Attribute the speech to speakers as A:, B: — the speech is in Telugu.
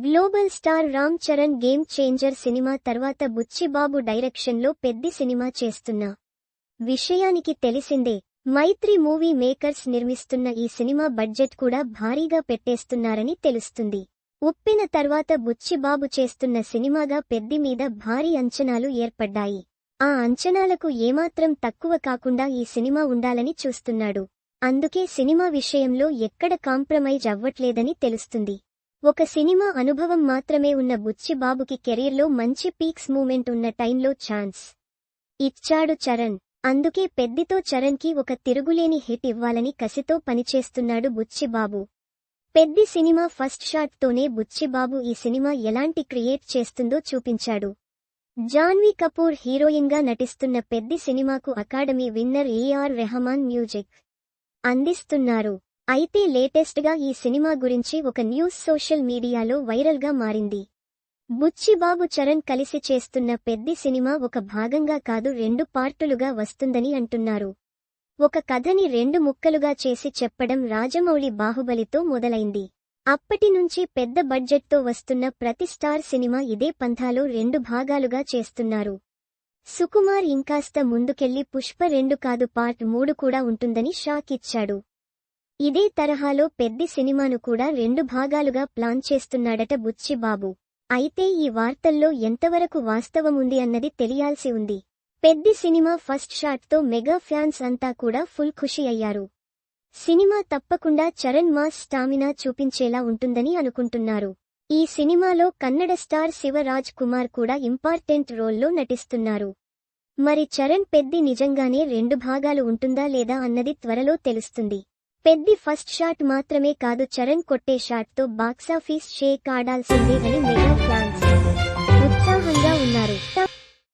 A: Global star Ram Charan game changer cinema తర్వాత బుచ్చిబాబు డైరెక్షన్లో పెద్ది సినిమా చేస్తున్నా విషయానికి తెలిసిందే మైత్రి మూవీ మేకర్స్ నిర్మిస్తున్న ఈ సినిమా బడ్జెట్ కూడా భారీగా పెట్టేస్తున్నారని తెలుస్తుంది. ఉప్పిన తర్వాత బుచ్చిబాబు చేస్తున్న సినిమాగా పెద్ది మీద భారీ అంచనాలు ఏర్పడ్డాయి. ఆ అంచనాలకు ఏమాత్రం తక్కువ కాకుండా ఈ సినిమా ఉండాలని చూస్తున్నాడు. అందుకే సినిమా విషయంలో ఎక్కడ కాంప్రమైజ్ అవ్వట్లేదని తెలుస్తుంది. ఒక సినిమా అనుభవం మాత్రమే ఉన్న బుచ్చిబాబుకి కెరీర్లో మంచి పీక్స్ మూమెంట్ ఉన్న టైంలో ఛాన్స్ ఇచ్చాడు చరణ్. అందుకే పెద్దితో చరణ్కి ఒక తిరుగులేని హిట్ ఇవ్వాలని కసితో పనిచేస్తున్నాడు బుచ్చిబాబు. పెద్ది సినిమా ఫస్ట్ షాట్తోనే బుచ్చిబాబు ఈ సినిమా ఎలాంటి క్రియేట్ చేస్తుందో చూపించాడు. జాన్వీ కపూర్ హీరోయిన్గా నటిస్తున్న పెద్ది సినిమాకు academy winner AR Rahman music అందిస్తున్నారు. అయితే లేటెస్ట్గా ఈ సినిమా గురించి ఒక న్యూస్ సోషల్ మీడియాలో వైరల్గా మారింది. బుచ్చిబాబు చరణ్ కలిసి చేస్తున్న పెద్ది సినిమా ఒక భాగంగా కాదు రెండు పార్టులుగా వస్తుందని అంటున్నారు. ఒక కథని రెండు ముక్కలుగా చేసి చెప్పడం రాజమౌళి బాహుబలితో మొదలైంది. అప్పటి నుంచి పెద్ద బడ్జెట్తో వస్తున్న ప్రతి స్టార్ సినిమా ఇదే పంథాలో రెండు భాగాలుగా చేస్తున్నారు. సుకుమార్ ఇంకాస్త ముందుకెళ్ళి పుష్ప రెండు కాదు పార్ట్ మూడు కూడా ఉంటుందని షాక్ ఇచ్చాడు. ఇదే తరహాలో పెద్ది సినిమాను కూడా రెండు భాగాలుగా ప్లాన్ చేస్తున్నాడట బుచ్చిబాబు అయితే ఈ వార్తల్లో ఎంతవరకు వాస్తవముంది అన్నది తెలియాల్సి ఉంది. పెద్ద సినిమా ఫస్ట్ షాట్తో మెగా ఫ్యాన్స్ అంతా కూడా ఫుల్ ఖుషి అయ్యారు. సినిమా తప్పకుండా చరణ్ మాస్ స్టామినా చూపించేలా ఉంటుందని అనుకుంటున్నారు. ఈ సినిమాలో కన్నడ స్టార్ శివరాజ్ కుమార్ కూడా ఇంపార్టెంట్ రోల్లో నటిస్తున్నారు. మరి చరణ్ పెద్ది నిజంగానే రెండు భాగాలు ఉంటుందా లేదా అన్నది త్వరలో తెలుస్తుంది. పెద్ది ఫస్ట్ షాట్ మాత్రమే కాదు చరణ్ కొట్టే షాట్తో బాక్సాఫీస్ షేక్ ఆడాల్సిందే అని మెగా ఫ్యాన్స్ ఉత్సాహంగా ఉన్నారు.